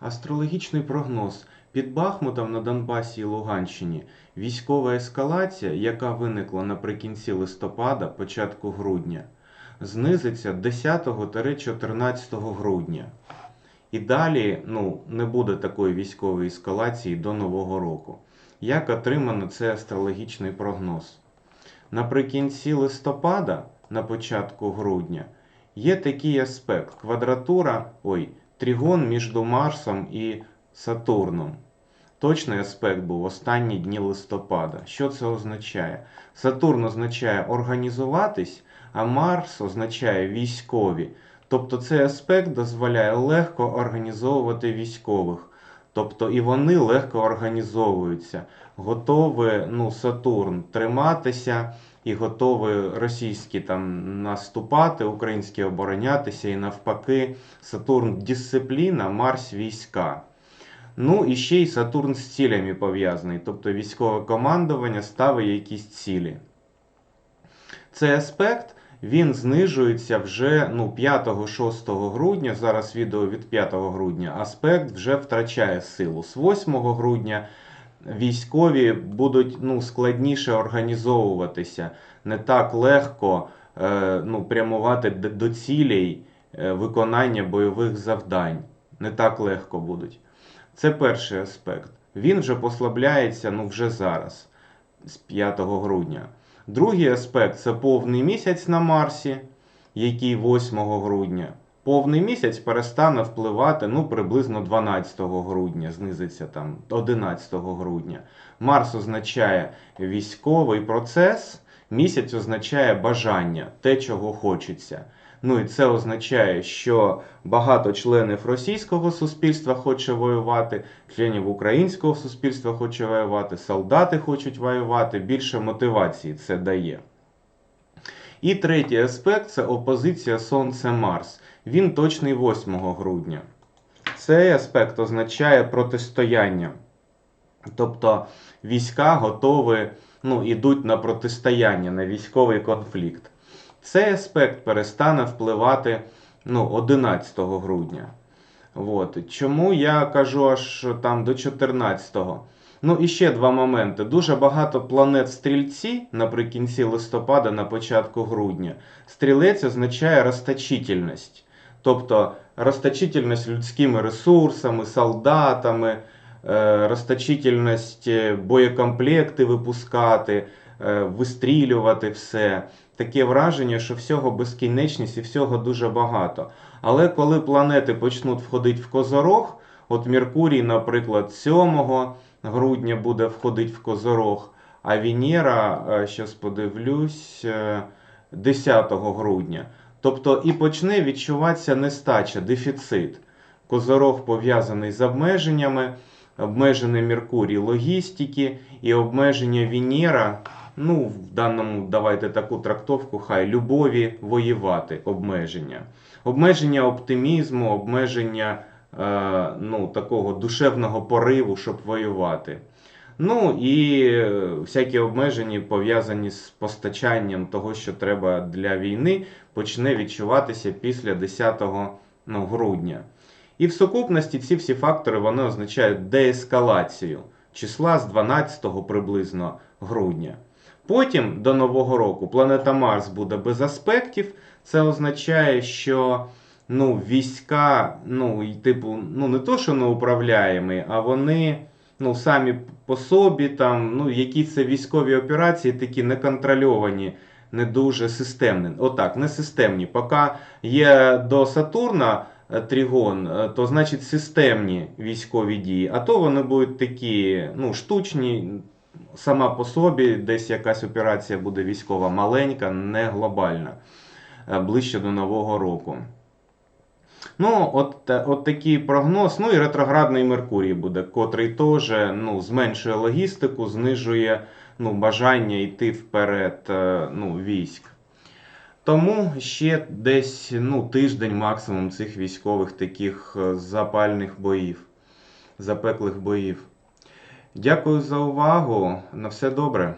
Астрологічний прогноз. Під Бахмутом на Донбасі і Луганщині військова ескалація, яка виникла наприкінці листопада, початку грудня, знизиться 10-14 грудня. І далі ну, не буде такої військової ескалації до Нового року. Як отримано цей астрологічний прогноз? Наприкінці листопада, на початку грудня, є такий аспект квадратура, ой, тригон між Марсом і Сатурном. Точний аспект був останні дні листопада. Що це означає? Сатурн означає організуватись, а Марс означає військові. Тобто цей аспект дозволяє легко організовувати військових. Тобто і вони легко організовуються, готові ну, Сатурн триматися і готові російські там наступати, українські оборонятися, і навпаки, Сатурн дисципліна, Марс війська. Ну і ще й Сатурн з цілями пов'язаний, тобто військове командування ставить якісь цілі. Цей аспект він знижується вже ну, 5-6 грудня. Зараз відео від 5 грудня. Аспект вже втрачає силу. З 8 грудня військові будуть ну, складніше організовуватися, не так легко е, ну, прямувати до цілей е, виконання бойових завдань. Не так легко будуть. Це перший аспект. Він вже послабляється ну, вже зараз, з 5 грудня. Другий аспект це повний місяць на Марсі, який 8 грудня. Повний місяць перестане впливати ну, приблизно 12 грудня, знизиться там 11 грудня. Марс означає військовий процес, місяць означає бажання, те, чого хочеться. Ну і це означає, що багато членів російського суспільства хоче воювати, членів українського суспільства хоче воювати, солдати хочуть воювати, більше мотивації це дає. І третій аспект це опозиція Сонце-Марс. Він точний 8 грудня. Цей аспект означає протистояння. Тобто війська готові, ну, ідуть на протистояння, на військовий конфлікт. Цей аспект перестане впливати ну, 11 грудня. От. Чому я кажу аж там до 14-го? Ну і ще два моменти. Дуже багато планет стрільці наприкінці листопада, на початку грудня. Стрілець означає розточительність. Тобто розточительність людськими ресурсами, солдатами, е, розточительність боєкомплекти випускати, е, вистрілювати все. Таке враження, що всього безкінечність і всього дуже багато. Але коли планети почнуть входити в Козорог, от Меркурій, наприклад, 7 грудня буде входити в Козорог, а Венера, зараз подивлюсь, е, 10 грудня. Тобто і почне відчуватися нестача, дефіцит. Козорог пов'язаний з обмеженнями, обмежений Меркурій логістики і обмеження Венера. Ну, в даному давайте таку трактовку, хай любові воювати, обмеження. Обмеження оптимізму, обмеження е, ну, такого душевного пориву, щоб воювати. Ну і е, всякі обмеження пов'язані з постачанням того, що треба для війни, почне відчуватися після 10 ну, грудня. І в сукупності ці всі фактори вони означають деескалацію числа з 12 приблизно грудня. Потім до Нового року планета Марс буде без аспектів. Це означає, що ну, війська, ну, і, типу, ну, не то, що неуправляємі, а вони ну, самі по собі, там, ну, які це військові операції, такі неконтрольовані, не дуже системні. Отак, не системні. Поки є до Сатурна е, тригон, е, то значить системні військові дії, а то вони будуть такі ну, штучні. Сама по собі десь якась операція буде військова маленька, не глобальна, е, ближче до Нового року. Ну, от, е, от такий прогноз. Ну і ретроградний Меркурій буде, котрий теж ну, зменшує логістику, знижує ну, бажання йти вперед е, ну, військ. Тому ще десь ну, тиждень максимум цих військових таких е, запальних боїв, запеклих боїв. Дякую за увагу. На все добре.